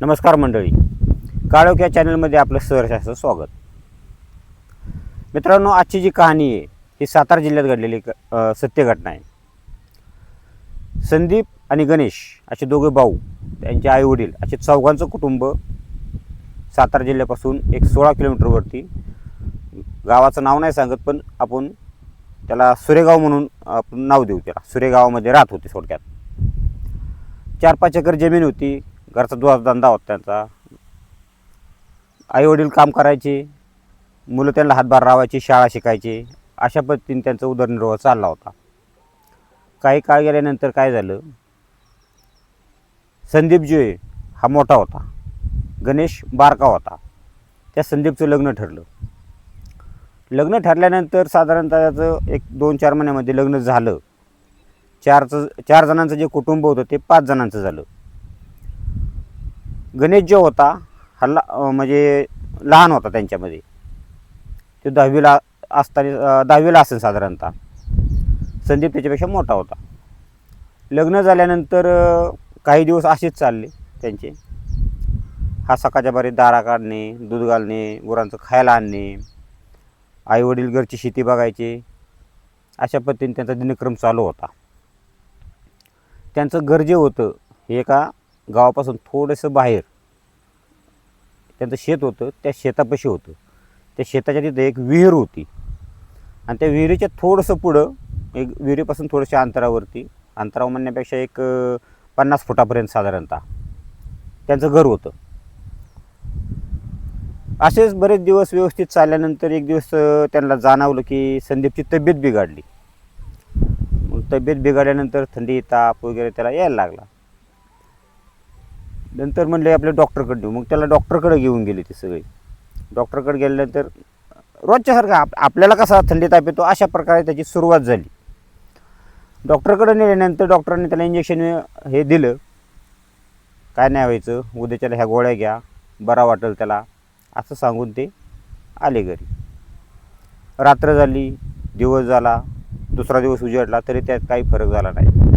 नमस्कार मंडळी. काळोख या चॅनलमध्ये आपलं सहर्षाचं स्वागत. मित्रांनो आजची जी कहाणी आहे ही सातारा जिल्ह्यात घडलेली एक, सत्य घटना आहे. संदीप आणि गणेश असे दोघे भाऊ त्यांचे आईवडील असे चौघांचं कुटुंब सातारा जिल्ह्यापासून एक सोळा किलोमीटरवरती गावाचं नाव नाही सांगत पण आपण त्याला सुरेगाव म्हणून आपण नाव देऊ त्याला. सुरेगावामध्ये राहत होते थोडक्यात. चार पाच एकर जमीन होती. घरचा धंदा होता त्यांचा. आईवडील काम करायचे मुलं त्यांना हातभार लावायची शाळा शिकायची अशा पद्धतीने त्यांचा उदरनिर्वाह चालला होता. काही काळ गेल्यानंतर काय झालं? संदीप जो हा मोठा होता. गणेश बारका होता. त्या संदीपचं लग्न ठरलं. लग्न ठरल्यानंतर साधारणतः त्याचं एक दोन चार महिन्यामध्ये लग्न झालं. चारचं चार जणांचं जे कुटुंब होतं ते पाच जणांचं झालं. गणेश जो होता हा ला म्हणजे लहान होता त्यांच्यामध्ये. तो दहावीला असताना दहावीला असेल साधारणतः. संदीप त्याच्यापेक्षा मोठा होता. लग्न झाल्यानंतर काही दिवस असेच चालले त्यांचे. हा सकाळच्या बारी दारा काढणे दूध घालणे गुरांचं खायला आणणे आईवडील घरची शेती बघायचे अशा पद्धतीने त्यांचा दिनक्रम चालू होता. त्यांचं घर जे होतं हे एका गावापासून थोडंसं बाहेर. त्यांचं शेत होतं त्या शेतापाशी होतं. त्या शेताच्या तिथं एक विहीर होती. आणि त्या विहिरीच्या थोडंसं पुढं एक विहिरीपासून थोडंशा अंतरावरती अंतरावर म्हणण्यापेक्षा एक पन्नास फुटापर्यंत साधारणतः त्यांचं घर होतं. असेच बरेच दिवस व्यवस्थित चालल्यानंतर एक दिवस त्यांना जाणवलं की संदीपची तब्येत बिघडली. मग तब्येत बिघडल्यानंतर थंडी ताप वगैरे त्याला यायला लागला. नंतर म्हणले आपल्या डॉक्टरकडे नेऊ मग त्याला डॉक्टरकडे घेऊन गेले ते सगळे. डॉक्टरकडे गेल्यानंतर रोजच्यासारखं आप आपल्याला कसा थंडी ताप येतो अशा प्रकारे त्याची सुरुवात झाली. डॉक्टरकडे नेल्यानंतर डॉक्टरांनी त्याला इंजेक्शन हे दिलं. काय नाही व्हायचं उद्याच्याला ह्या गोळ्या घ्या बरा वाटेल त्याला असं सांगून ते आले घरी. रात्र झाली दिवस झाला दुसरा दिवस उजाडला तरी त्यात काही फरक झाला नाही.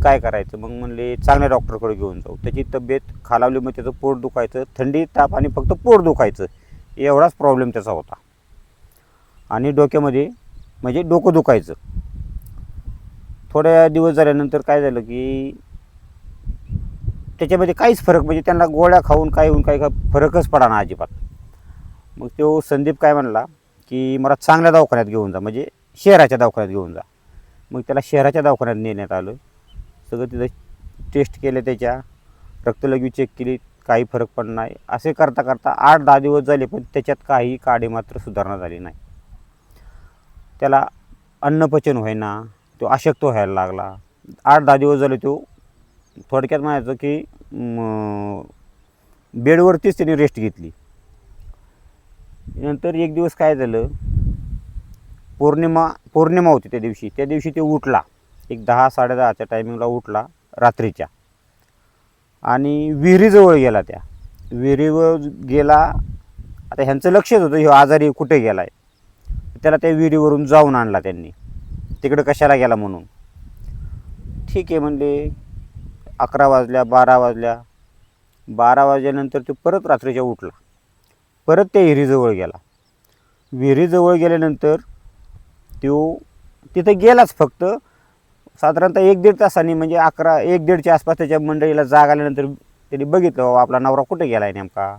काय करायचं? मग म्हणले चांगल्या डॉक्टरकडे घेऊन जाऊ. त्याची तब्येत खालावली मग त्याचं पोट दुखायचं थंडी ताप आणि फक्त पोट दुखायचं. एवढाच प्रॉब्लेम त्याचा होता. आणि डोक्यामध्ये म्हणजे डोकं दुखायचं. थोड्या दिवस झाल्यानंतर काय झालं की त्याच्यामध्ये काहीच फरक म्हणजे त्यांना गोळ्या खाऊन काय होऊन काही फरकच पडा ना अजिबात. मग तो संदीप काय म्हणला की मला चांगल्या दवाखान्यात घेऊन जा म्हणजे शहराच्या दवाखान्यात घेऊन जा. मग त्याला शहराच्या दवाखान्यात नेण्यात आलं. सगळं तिथं टेस्ट केले त्याच्या. रक्तलघवी चेक केली काही फरक पण नाही. असे करता करता आठ दहा दिवस झाले पण त्याच्यात काही काडी मात्र सुधारणा झाली नाही. त्याला अन्नपचन होईना तो अशक्त व्हायला लागला. आठ दहा दिवस झाले तो थोडक्यात म्हणायचं की बेडवरतीच त्याने रेस्ट घेतली. नंतर एक दिवस काय झालं पौर्णिमा पौर्णिमा होती त्या दिवशी. त्या दिवशी ते उठला. एक दहा साडेदहाच्या टायमिंगला उठला रात्रीच्या. आणि विहिरीजवळ गेला त्या. विहिरीवर गेला आता ह्यांचं लक्षच होतं ह्यो आजारी कुठे गेला आहे त्याला त्या विहिरीवरून जाऊन आणला त्यांनी. तिकडं कशाला गेला म्हणून? ठीक आहे म्हणले अकरा वाजल्या बारा वाजल्या. बारा वाजल्यानंतर तो परत रात्रीच्या उठला. परत त्या विहिरीजवळ गेला. विहिरीजवळ गेल्यानंतर तो तिथं गेलाच फक्त साधारणतः एक दीड तासांनी म्हणजे अकरा एक दीडच्या आसपास त्याच्या मंडळीला जाग आल्यानंतर त्यांनी बघितलं आपला नवरा कुठे गेला आहे नेमका?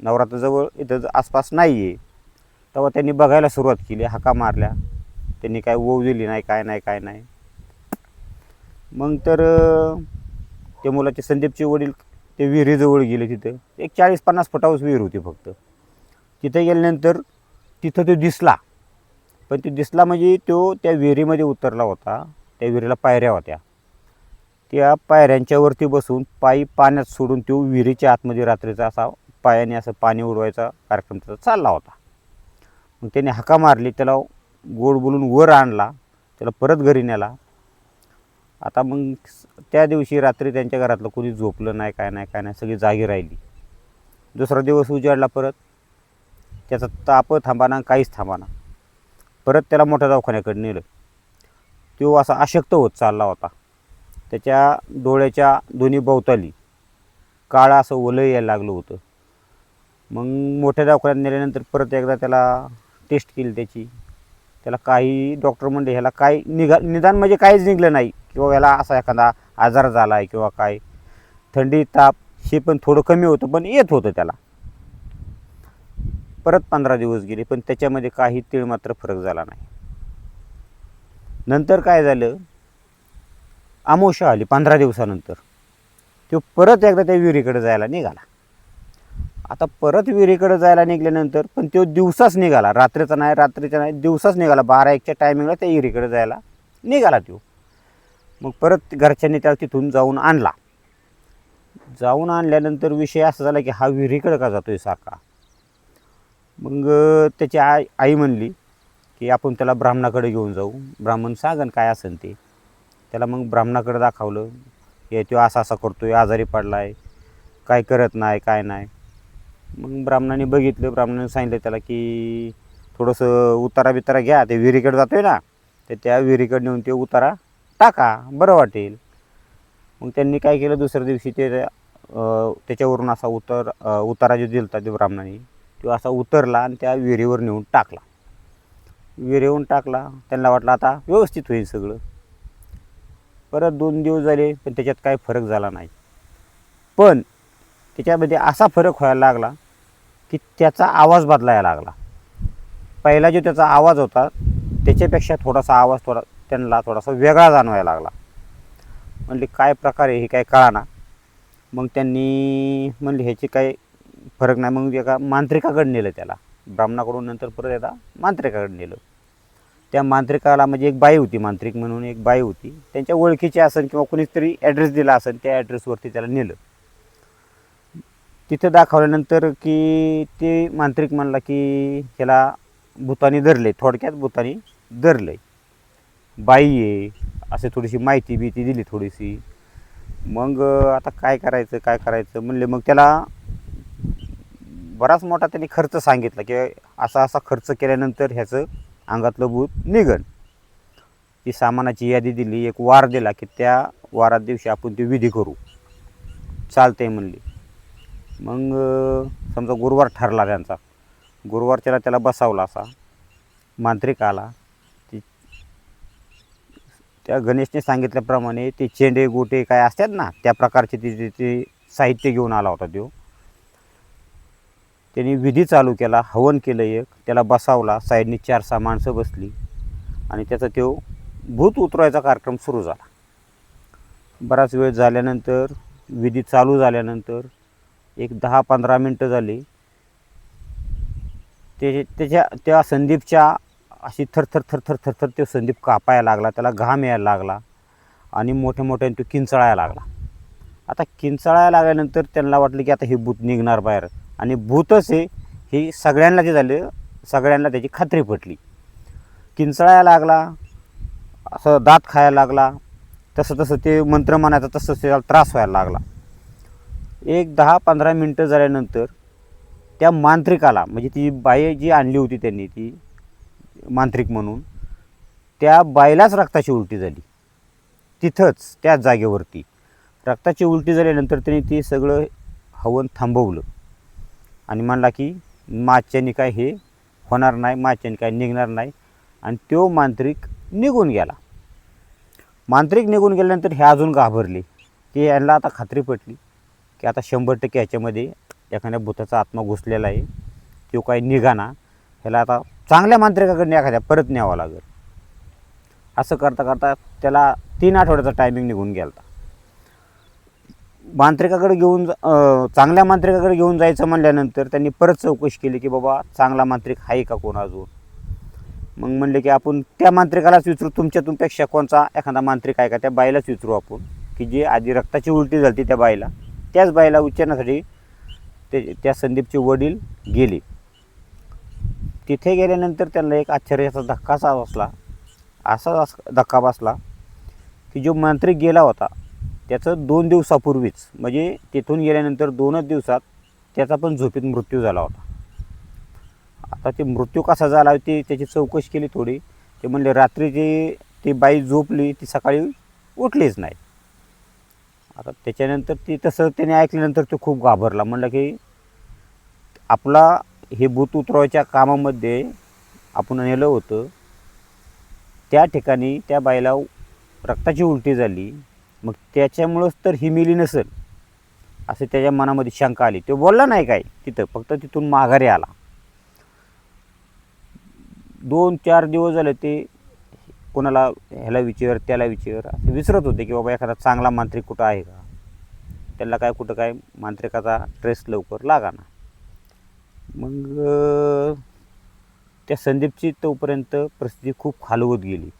नवरा तर जवळ इथं आसपास नाही आहे तेव्हा त्यांनी बघायला सुरुवात केली हाका मारल्या. त्यांनी काय ओव दिली नाही काय नाही काय नाही. मग तर ते मुलाचे संदीपचे वडील ते विहिरीजवळ गेले तिथं. एक चाळीस पन्नास फुटावर विहीर होती फक्त. तिथे गेल्यानंतर तिथं तो दिसला. पण तो दिसला म्हणजे तो त्या विहिरीमध्ये उतरला होता. त्या विहिरीला पायऱ्या होत्या. त्या पायऱ्यांच्यावरती बसून पायी पाण्यात सोडून तो विहिरीच्या आतमध्ये रात्रीचा असा पायाने असं पाणी उडवायचा कार्यक्रम त्याचा चालला होता. मग त्याने हाका मारली त्याला गोड बोलून वर आणला त्याला परत घरी नेला. आता मग त्या दिवशी रात्री त्यांच्या घरातलं कोणी झोपलं नाही काय नाही काय नाही सगळी जागी राहिली. दुसरा दिवस उजाडला परत. त्याचा ताप थांबाना काहीच थांबाना. परत त्याला मोठ्या दवाखान्याकडे नेलं. तो असा अशक्त होत चालला होता. त्याच्या डोळ्याच्या दोन्ही भोवताली काळं असं ओलं यायला लागलं होतं. मग मोठ्या दवाखान्यात नेल्यानंतर परत एकदा त्याला टेस्ट केली त्याची. त्याला काही डॉक्टर म्हणले ह्याला काय निघा निदान म्हणजे काहीच निघलं नाही. किंवा ह्याला असा एखादा आजार झाला आहे किंवा काय. थंडी ताप हे पण थोडं कमी होतं पण येत होतं त्याला. परत पंधरा दिवस गेले पण त्याच्यामध्ये काही तीळ मात्र फरक झाला नाही. नंतर काय झालं? आमोशा आली पंधरा दिवसानंतर. तो परत एकदा त्या विहिरीकडे जायला निघाला. आता परत विहिरीकडे जायला निघाल्यानंतर पण तो दिवसाच निघाला. रात्रीचा नाही रात्रीचा नाही दिवसाच निघाला. बारा एकच्या टायमिंगला त्या विहिरीकडे जायला निघाला तो. मग परत घरच्यांनी त्याला तिथून जाऊन आणला. जाऊन आणल्यानंतर विषय असा झाला की हा विहिरीकडे का जातो आहे साका? मग त्याची आई आई म्हणली की आपण त्याला ब्राह्मणाकडे घेऊन जाऊ. ब्राह्मण सांगन काय असेल ते. त्याला मग ब्राह्मणाकडे दाखवलं. हे तो असा असा करतो आहे आजारी पडला आहे काय करत नाही काय नाही. मग ब्राह्मणाने बघितलं. ब्राह्मणाने सांगितलं त्याला की थोडंसं उतारा बितारा घ्या. ते विहिरीकडे आहे ना तर त्या विहिरीकडे नेऊन ते उतारा टाका. बरं वाटेल. मग त्यांनी काय केलं? दुसऱ्या दिवशी ते त्याच्यावरून असा उतर उतारा जो दिलता ते ब्राह्मणाने तो असा उतरला आणि त्या विहिरीवर नेऊन टाकला. विहिरीवरून टाकला. त्यांना वाटलं आता व्यवस्थित होईल सगळं. परत दोन दिवस झाले पण त्याच्यात काही फरक झाला नाही. पण त्याच्यामध्ये असा फरक व्हायला लागला की त्याचा आवाज बदलायला लागला. पहिला जो त्याचा आवाज होता त्याच्यापेक्षा थोडासा आवाज थोडा त्यांना थोडासा वेगळा जाणवायला लागला. म्हणले काय प्रकार आहे? हे काय कळाना मग त्यांनी म्हणले ह्याची काही फरक नाही. मग एका मांत्रिकाकडे नेलं त्याला. ब्राह्मणाकडून नंतर परत एकदा मांत्रिकाकडे नेलं. त्या मांत्रिकाला म्हणजे एक बाई होती मांत्रिक म्हणून एक बाई होती. त्यांच्या ओळखीची असेल किंवा कोणीतरी ॲड्रेस दिला असेल त्या ॲड्रेसवरती त्याला नेलं. तिथं दाखवल्यानंतर की ते मांत्रिक म्हणला की ह्याला भूतानी धरले थोडक्यात भूतानी धरले बाई आहे असे थोडीशी माहिती बिती दिली थोडीशी. मग आता काय करायचं काय करायचं? म्हणले मग त्याला बराच मोठा त्यांनी खर्च सांगितला की असा असा खर्च केल्यानंतर ह्याचं अंगातलं भूत निघन. ती सामानाची यादी दिली एक वार दिला की त्या वारात दिवशी आपण ती विधी करू. चालते म्हणली. मग समजा गुरुवार ठरला त्यांचा. गुरुवारच्याला त्याला बसावला असा. मांत्रिक आला. ती त्या गणेशने सांगितल्याप्रमाणे ते चेंडे गोटे काय असतात ना त्या प्रकारचे ते ते साहित्य घेऊन आला होता तो. त्यांनी विधी चालू केला हवन केलं एक त्याला बसावला साईडनी चार सहा माणसं बसली आणि त्याचा तो भूत उतरवायचा कार्यक्रम सुरू झाला. बराच वेळ झाल्यानंतर विधी चालू झाल्यानंतर एक दहा पंधरा मिनटं झाली. ते त्याच्या त्या संदीपच्या अशी थरथर थरथर थरथर तो संदीप कापायला लागला त्याला घाम यायला लागला आणि मोठ्या मोठ्याने तो किंचळायला लागला. आता किंचळायला लागल्यानंतर त्यांना वाटलं की आता हे भूत निघणार बाहेर. आणि भूतच हे हे सगळ्यांना जे झालं सगळ्यांना त्याची खात्री पटली. किंचळायला लागला असं दात खायला लागला तसं तसं ते मंत्र म्हणायचं तसं त्याला त्रास व्हायला लागला. एक दहा पंधरा मिनटं झाल्यानंतर त्या मांत्रिकाला म्हणजे ती बाई जी आणली होती त्यांनी ती मांत्रिक म्हणून त्या बाईलाच रक्ताची उलटी झाली. तिथंच त्या जागेवरती. रक्ताची उलटी झाल्यानंतर त्यांनी ते सगळं हवन थांबवलं. आणि म्हणला की माच्यानी काय हे होणार नाही माच्यानी काय निघणार नाही. आणि तो मांत्रिक निघून गेला. मांत्रिक निघून गेल्यानंतर हे अजून घाबरले की यांना आता खात्री पटली की आता शंभर टक्के ह्याच्यामध्ये एखाद्या भूताचा आत्मा घुसलेला आहे तो काही निघाना ह्याला आता चांगल्या मांत्रिकाकडे एखाद्या परत न्यावं लागेल. असं करता करता त्याला तीन आठवड्याचा टायमिंग निघून गेला मांत्रिकाकडे घेऊन जा- चांगल्या मांत्रिकाकडे घेऊन जायचं म्हणल्यानंतर त्यांनी परत चौकशी केली की बाबा चांगला मांत्रिक आहे का कोण अजून? मग म्हणले की आपण त्या मांत्रिकालाच विचारू तुमच्यातूनपेक्षा कोणचा एखादा मांत्रिक आहे का? त्या बाईलाच विचारू आपण. की जे आधी रक्ताची उलटी झाली त्या बाईला त्याच बाईला उच्चारण्यासाठी ते त्या संदीपचे वडील गेले. तिथे गेल्यानंतर त्यांना एक आश्चर्याचा धक्काचा बसला असा अस- धक्का बसला की जो मांत्रिक गेला होता त्याचं दोन दिवसापूर्वीच म्हणजे तिथून गेल्यानंतर दोनच दिवसात त्याचा पण झोपेत मृत्यू झाला होता. आता ते मृत्यू कसा झाला होती त्याची चौकशी केली थोडी. ते म्हणले रात्री जे ती बाई झोपली ती सकाळी उठलीच नाही. आता त्याच्यानंतर ती तसं त्याने ऐकल्यानंतर तो खूप घाबरला. म्हणलं की आपला हे भूत उतरवायच्या कामामध्ये आपण नेलं होतं. त्या ठिकाणी त्या बाईला रक्ताची उलटी झाली. मग त्याच्यामुळंच तर ही मिली नसेल. असं त्याच्या मनामध्ये शंका आली. तो बोलला नाही काय तिथं फक्त तिथून माघारी आला. दोन चार दिवस झाले ते कोणाला ह्याला विचार त्याला विचार असं विसरत होते की बाबा एखादा चांगला मांत्रिक कुठं आहे का? त्याला काय कुठं काय मांत्रिकाचा ट्रेस लवकर लागा ना. मग त्या संदीपची तोपर्यंत परिस्थिती खूप खालवत गेली.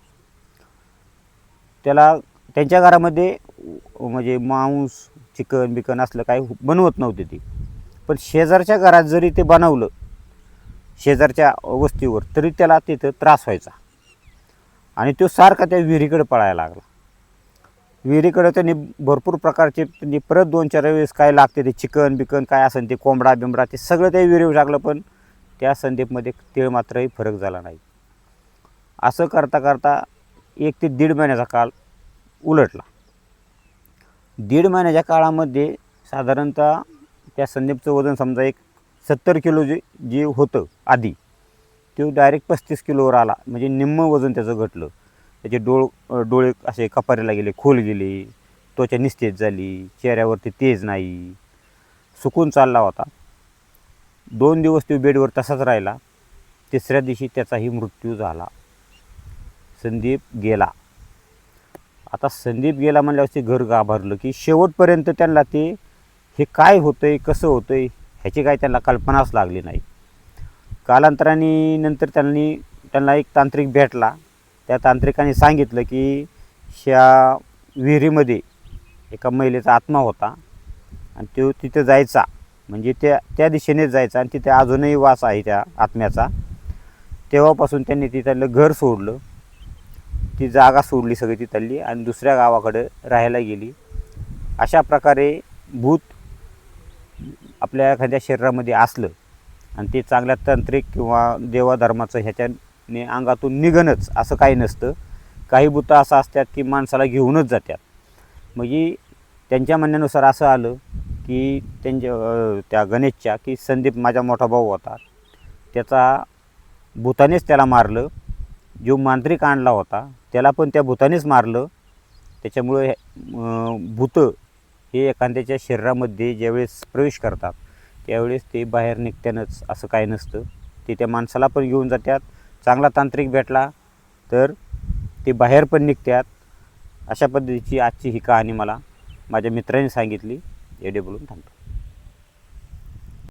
त्याला त्यांच्या घरामध्ये म्हणजे मांस चिकन बिकन असलं काय बनवत नव्हते ती. पण शेजारच्या घरात जरी ते बनवलं शेजारच्या वस्तीवर तरी त्याला तिथं त्रास व्हायचा. आणि तो सारखा त्या विहिरीकडे पळायला लागला. विहिरीकडे त्यांनी भरपूर प्रकारचे त्यांनी परत दोन चार वेळेस काय लागते ते चिकन बिकन काय असेल ते कोंबडा बिंबडा ते सगळं त्या विहिरीवर टाकलं पण त्या संदीपमध्ये तिळ मात्रही फरक झाला नाही. असं करता करता एक ते दीड महिन्याचा काळ उलटला. दीड महिन्याच्या काळामध्ये साधारणतः त्या संदीपचं वजन समजा एक सत्तर किलो जे जे होतं आधी तो डायरेक्ट पस्तीस किलोवर आला. म्हणजे निम्म वजन त्याचं घटलं. त्याचे डोळ डोळे असे कपारीला गेले खोल गेले त्वचा निस्तेज झाली चेहऱ्यावरती तेज नाही. सुकून चालला होता. दोन दिवस तो बेडवर तसाच राहिला. तिसऱ्या दिवशी त्याचाही मृत्यू झाला. संदीप गेला. आता संदीप गेला म्हणल्यावर ते घर गाभारलं की शेवटपर्यंत त्यांना ते हे काय होतं आहे कसं होतं आहे ह्याची काय त्यांना कल्पनाच लागली नाही. कालांतराने नंतर त्यांनी त्यांना एक तांत्रिक भेटला. त्या तांत्रिकाने सांगितलं की ह्या विहिरीमध्ये एका महिलेचा आत्मा होता आणि तो तिथं जायचा. म्हणजे त्या त्या दिशेनेच जायचा आणि तिथे अजूनही वास आहे त्या आत्म्याचा. तेव्हापासून त्यांनी तिथलं घर सोडलं. ती जागा सोडली सगळी तिथली आणि दुसऱ्या गावाकडे राहायला गेली. अशा प्रकारे भूत आपल्या एखाद्या शरीरामध्ये असलं आणि ते चांगल्या तांत्रिक किंवा देवाधर्माचं ह्याच्याने अंगातून निघणंच असं काही नसतं. काही भूतं असं असतात की माणसाला घेऊनच जातात. म्हणजे त्यांच्या म्हणण्यानुसार असं आलं की त्यांच्या त्या गणेशच्या की संदीप माझा मोठा भाऊ होता. त्याचा भूतानेच त्याला मारलं. जो मांत्रिक आणला होता त्याला पण त्या भूतानेच मारलं. त्याच्यामुळे अं, भूतं हे एखाद्याच्या शरीरामध्ये ज्यावेळेस प्रवेश करतात त्यावेळेस ते बाहेर निघत्यानंच असं काही नसतं. ते त्या माणसाला पण घेऊन जातात. चांगला तांत्रिक भेटला तर ते बाहेर पण निघतात. अशा पद्धतीची आजची ही कहाणी मला माझ्या मित्राने सांगितली. एवढे बोलून थांबतो.